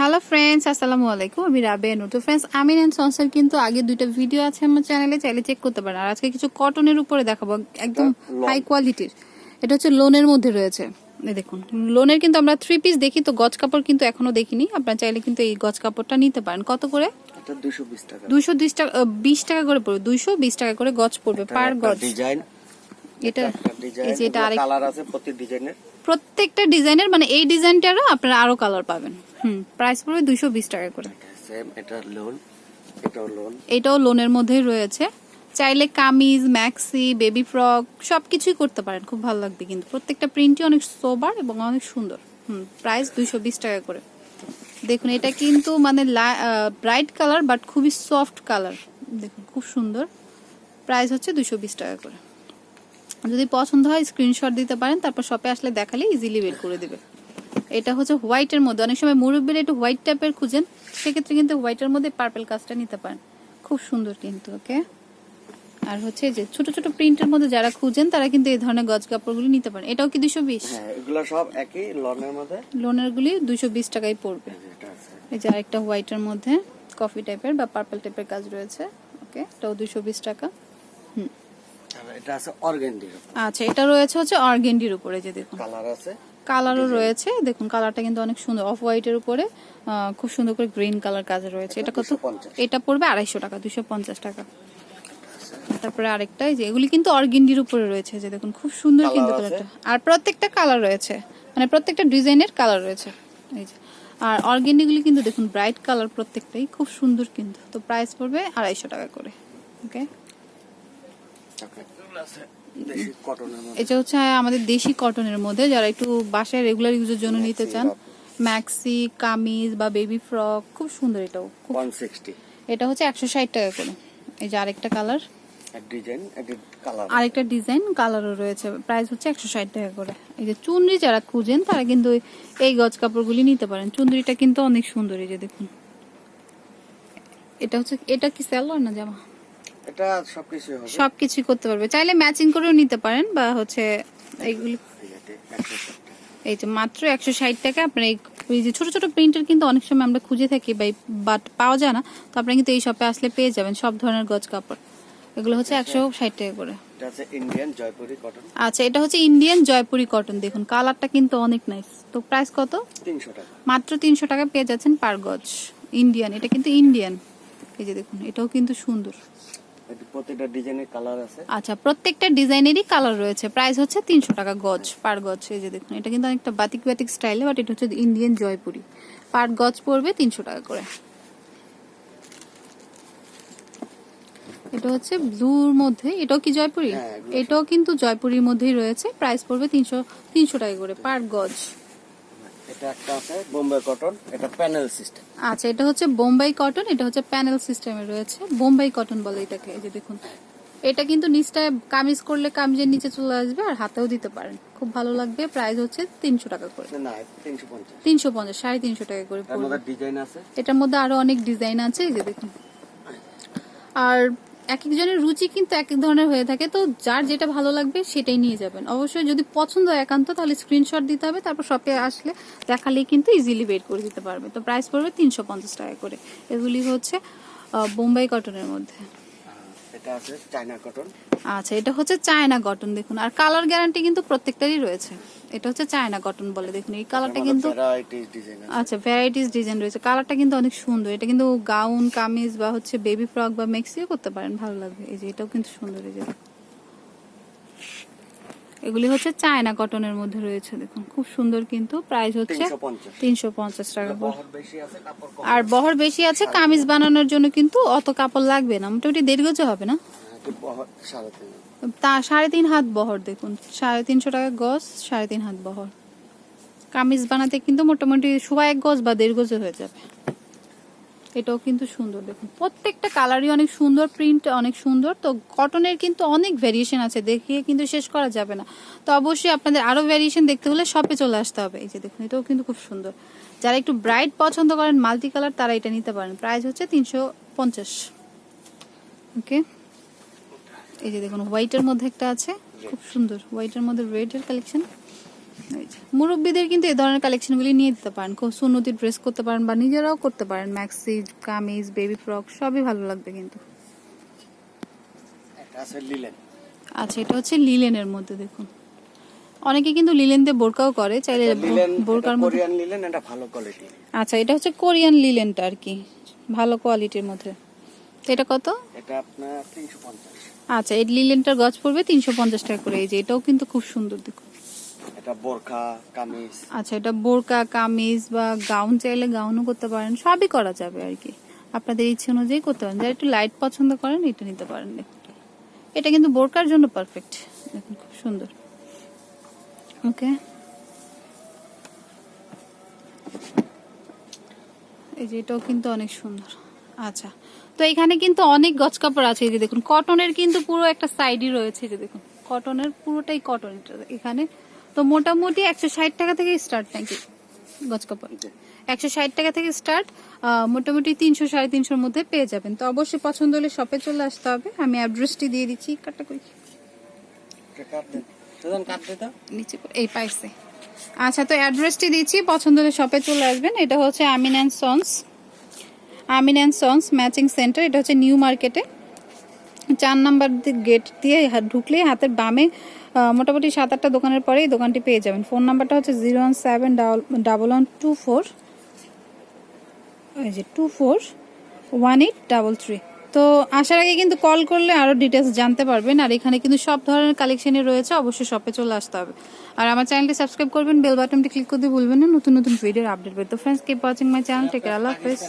Hello friends আসসালামু আলাইকুম আমি রাবেয়া নুটু ফ্রেন্ডস আমিন অ্যান্ড সনসের কিন্তু আগে দুইটা ভিডিও আছে আমার চ্যানেলে চাইলে চেক করতে পারেন। আর আজকে কিছু কটনের উপরে দেখাবো একদম হাই কোয়ালিটির এটা হচ্ছে লোনের মধ্যে রয়েছে। এই দেখুন লোনের কিন্তু আমরা থ্রি পিস দেখি তো গজ কাপড় কিন্তু এখনও দেখিনি। আপনারা চাইলে কিন্তু এই গজ কাপড়টা নিতে পারেন। কত করে? এটা 220 টাকা। দুইশো বিশ টাকা বিশ টাকা করে পড়বে দুইশো বিশ টাকা করে গজ পড়বে পার গজ। ডিজাইন এটা এই যে এটা আরেক কালার আছে প্রতি ডিজাইনের প্রত্যেকটা ডিজাইনের মানে এই ডিজাইনটারও আপনারা আরও কালার পাবেন। হুম প্রাইস পড়বে দুইশো বিশ টাকা করে। সেম এটা লোন এটাও লোন এটাও লোনের মধ্যেই রয়েছে। চাইলে কামিজ ম্যাক্সি বেবি ফ্রক সবকিছুই করতে পারেন খুব ভালো লাগবে কিন্তু। প্রত্যেকটা প্রিন্টই অনেক সোবার এবং অনেক সুন্দর। হুম প্রাইস দুইশো বিশ টাকা করে। দেখুন এটা কিন্তু মানে ব্রাইট কালার বাট খুবই সফট কালার দেখুন খুব সুন্দর। প্রাইস হচ্ছে দুইশো বিশ টাকা করে। যদি পছন্দ হয় স্ক্রিনশট দিতে পারেন তারপর শপে আসলে দেখালে ইজিলি বের করে দিবে। এটা হচ্ছে হোয়াইটের মধ্যে। অনেক সময় মুরব্বীর একটু হোয়াইট টাইপের খুঁজেন সেক্ষেত্রে কিন্তু হোয়াইটের মধ্যে পার্পেল কাজটা নিতে পারেন। খুব সুন্দর কিন্তু ওকে আর হচ্ছে যে ছোট ছোট প্রিন্টের মধ্যে যারা খুঁজেন তারা কিন্তু এই ধরনের গজ কাপড়গুলি নিতে পারেন। এটাও কি দুশো বিশ? হ্যাঁ এগুলো সব একই লনের মধ্যে? লোনের গুলি দুশো বিশ টাকায় পড়বে। এই যে আরেকটা হোয়াইটের মধ্যে কফি টাইপের বা পার্পল টাইপের কাজ রয়েছে ওকে এটাও দুশো বিশ টাকা। এটা আছে অর্গানডির আচ্ছা এটা রয়েছে হচ্ছে অর্গেন্ডির উপরে যে দেখুন। কালার আছে। কালারও রয়েছে দেখুন কালারটা কিন্তু অনেক সুন্দর। অফ হোয়াইটের উপরে খুব সুন্দর করে গ্রিন কালার কাজ রয়েছে। এটা কত? এটা পড়বে আড়াইশো টাকা দুশো পঞ্চাশ টাকা। তারপরে আরেকটা যে এগুলি কিন্তু অর্গেন্ডির উপরে রয়েছে যে দেখুন খুব সুন্দর কিন্তু? কালারটা আর প্রত্যেকটা কালার রয়েছে মানে প্রত্যেকটা ডিজাইনের কালার রয়েছে। এই যে আর অর্গেন্ডিগুলি কিন্তু দেখুন ব্রাইট কালার প্রত্যেকটাই খুব সুন্দর কিন্তু। তো প্রাইস পড়বে আড়াইশো টাকা করে ওকে এগুলো আছে দেশি কটনের মধ্যে এটা হচ্ছে আমাদের দেশি কটনের মধ্যে যারা একটু বাসায় রেগুলার ইউজের জন্য নিতে চান ম্যাক্সি কামিজ বা বেবি ফ্রক খুব সুন্দর এটাও খুব 160 এটা হচ্ছে একশো ষাট টাকা করে। এই যে আরেকটা কালার আরেকটা ডিজাইন কালারও রয়েছে প্রাইস হচ্ছে একশো ষাট টাকা করে। এই যে চুনরি যারা খুঁজেন তারা কিন্তু এই গজ কাপড়গুলি নিতে পারেন। চুনরিটা কিন্তু অনেক সুন্দর এই যে দেখুন। এটা হচ্ছে এটা কি স্যালোয়ার না জামা? এটা সবকিছু হবে। সবকিছুই করতে পারবে। চাইলে ম্যাচিং করেও নিতে পারেন বা হচ্ছে এইগুলি ঠিক আছে 160 এই যে মাত্র একশো ষাট টাকা। আপনার এই যে ছোট ছোট প্রিন্টার কিন্তু অনেক সময় আমরা খুঁজে থাকি বা বাট পাওয়া যায় না। তো আপনারা কিন্তু এই শপে আসলে পেয়ে যাবেন সব ধরনের গজ কাপড়। এগুলো হচ্ছে একশো ষাট টাকা করে। ইন্ডিয়ান জয়পুরি কটন আচ্ছা এটা হচ্ছে ইন্ডিয়ান জয়পুরি কটন দেখুন কালারটা কিন্তু অনেক নাইস তো প্রাইস কত? 300 টাকা। মাত্র তিনশো টাকা পেয়ে যাচ্ছেন পার গজ। ইন্ডিয়ান এটা কিন্তু ইন্ডিয়ান এই যে দেখুন এটাও কিন্তু সুন্দর। প্রত্যেকটা ডিজাইনের কালার আছে। আচ্ছা প্রত্যেকটা ডিজাইনেরই কালার রয়েছে। প্রাইস হচ্ছে তিনশো টাকা গজ পার গজ এই যে দেখুন এটা কিন্তু অনেকটা বাতিক বাতিক স্টাইলে বাট এটা হচ্ছে ইন্ডিয়ান জয়পুরি। পার গজ পড়বে তিনশো টাকা করে। এটা হচ্ছে ব্লুর মধ্যে এটাও কি জয়পুরি? হ্যাঁ, এটাও কিন্তু জয়পুরির মধ্যেই রয়েছে। প্রাইস পড়বে তিনশো তিনশো টাকা করে পার গজ। এটা একটা আছে বোম্বে কটন এটা প্যানেল সিস্টেম আচ্ছা এটা হচ্ছে বোম্বাই কটন এটা হচ্ছে প্যানেল সিস্টেমে রয়েছে। বোম্বাই কটন বলে এটাকে এই যে দেখুন। এটা কিন্তু নিচটা কামিজ করলে কামিজের নিচে চলে আসবে আর হাতেও দিতে পারেন। খুব ভালো লাগবে প্রাইস হচ্ছে তিনশো টাকা করে। তিনশো পঞ্চাশ। সাড়ে তিনশো টাকা করে এটার মধ্যে আরও অনেক ডিজাইন আছে এই যে দেখুন। আর এক একজনের রুচি কিন্তু এক এক ধরনের হয়ে থাকে, তো যার যেটা ভালো লাগবে সেটাই নিয়ে যাবেন। অবশ্যই যদি পছন্দ একান্ত, তাহলে স্ক্রিনশট দিতে হবে, তারপর শপে আসলে দেখালেই কিন্তু ইজিলি বের করে দিতে পারবে। তো প্রাইস পড়বে তিনশো পঞ্চাশ টাকা করে। এগুলি হচ্ছে বোম্বাই কটনের মধ্যে। এটা আছে চায়না কটন। আচ্ছা এটা হচ্ছে চায়না কটন দেখুন। আর কালার গ্যারান্টি কিন্তু প্রত্যেকটারই রয়েছে। এটা হচ্ছে চায়না কটন বলে দেখুন। এই কালারটা কিন্তু আচ্ছা ভ্যারাইটিস ডিজাইন রয়েছে। কালারটা কিন্তু অনেক সুন্দর। এটা কিন্তু গাউন কামিজ বা হচ্ছে বেবি ফ্রক বা মেক্সিও করতে পারেন ভালো লাগবে। এই যে এটাও কিন্তু সুন্দর এই যে। এগুলি হচ্ছে চায়না কটনের মধ্যে রয়েছে দেখুন। খুব সুন্দর কিন্তু প্রাইস হচ্ছে তিনশো পঞ্চাশ। টাকা। আর বহর বেশি আছে কামিজ বানানোর জন্য কিন্তু অত কাপড় লাগবে না। মোটামুটি দেড় গজে হবে না? সাড়ে তিন। তা সাড়ে তিন হাত বহর দেখুন। সাড়ে তিনশো টাকা গজ সাড়ে তিন হাত বহর। কামিজ বানাতে কিন্তু মোটামুটি সোয়া এক গজ বা দেড় গজে হয়ে যাবে। এটাও কিন্তু সুন্দর দেখুন। প্রত্যেকটা কালারই অনেক সুন্দর প্রিন্ট অনেক সুন্দর। তো কটনের কিন্তু অনেক ভ্যারিয়েশন আছে দেখিয়ে কিন্তু শেষ করা যাবে না। তো অবশ্যই আপনাদের আরও ভ্যারিয়েশন দেখতে হলে শপে চলে আসতে হবে। এই যে দেখুন এটাও কিন্তু খুব সুন্দর। যারা একটু ব্রাইট পছন্দ করেন মাল্টি কালার তারা এটা নিতে পারেন। প্রাইস হচ্ছে তিনশো পঞ্চাশ। ওকে এই যে দেখুন হোয়াইটের মধ্যে একটা আছে। খুব সুন্দর হোয়াইটের মধ্যে রেড এর কালেকশন। মুরব্বিদের কিন্তু এই ধরনের কালেকশনগুলি নিয়ে দিতে পারেন। খুব সুন্নতি ড্রেস করতে পারেন বা নিজেরাও করতে পারেন। ম্যাক্সি কামিজ বেবি ফ্রক সবই ভালো লাগবে কিন্তু। আচ্ছা এটা হচ্ছে লিলেনের মধ্যে দেখুন। অনেকে কিন্তু লিলেন দিয়ে বোরকাও করে চাইলে বোরকার মধ্যে কোরিয়ান লিলেন এটা ভালো কোয়ালিটি আচ্ছা এটা হচ্ছে কোরিয়ান লিলেনটা আর কি ভালো কোয়ালিটির মধ্যে। এটা কত? এটা আপনার তিনশো পঞ্চাশ। আচ্ছা এই লিলেনটার গজ পড়বে তিনশো পঞ্চাশ টাকা করে। এই যে এটাও কিন্তু খুব সুন্দর দেখুন। এটা বোরখা, কামিজ। আচ্ছা এটা বোরকা কামিজ বা গাউন চাইলে গাউনও করতে পারেন, সবই করা যাবে আর কি। আপনাদের ইচ্ছে অনুযায়ী করতে পারেন, যারা একটু লাইট পছন্দ করেন, এটা নিতে পারেন এটা কিন্তু বোরকার জন্য পারফেক্ট দেখুন, খুব সুন্দর। ওকে। এই যে এটাও কিন্তু অনেক সুন্দর। আচ্ছা তো এখানে কিন্তু অনেক গজ কাপড় আছে, এই যে দেখুন কটনের কিন্তু পুরো একটা সাইডই রয়েছে, এই যে দেখুন। কটনের পুরোটাই কটন এখানে তো মোটামুটি একশো ষাট টাকা থেকে স্টার্ট নাকি? গজ কাপড়। একশো ষাট টাকা থেকে স্টার্ট মোটামুটি তিনশো সাড়ে তিনশোর মধ্যে পেয়ে যাবেন। তো অবশ্যই পছন্দ হলে শপে চলে আসতে হবে। আমি অ্যাড্রেসটি দিয়ে দিচ্ছি করি। কাট তো নিচে এই পাইছে আচ্ছা তো অ্যাড্রেসটি দিচ্ছি পছন্দ হলে শপে চলে আসবেন। এটা হচ্ছে Amin and sons. Amin and sons matching centre এটা হচ্ছে নিউ মার্কেটে। চার নাম্বার গেট দিয়ে ঢুকলেই হাতের বামে মোটামুটি সাত আটটা দোকানের পরেই দোকানটি পেয়ে যাবেন। ফোন নাম্বারটা হচ্ছে zero one seven double one two four এই যে two four one eight double three তো আসার আগে কিন্তু কল করলে আরও ডিটেলস জানতে পারবেন, আর এখানে কিন্তু সব ধরনের কালেকশনই রয়েছে, অবশ্যই শপে চলে আসতে হবে। আর আমার চ্যানেলটি সাবস্ক্রাইব করবেন বেল বাটনটি ক্লিক করতে ভুলবেন না, নতুন নতুন ভিডিওর আপডেট পেতে। Friends keep watching my channel tech আল্লাহ হাফেজ।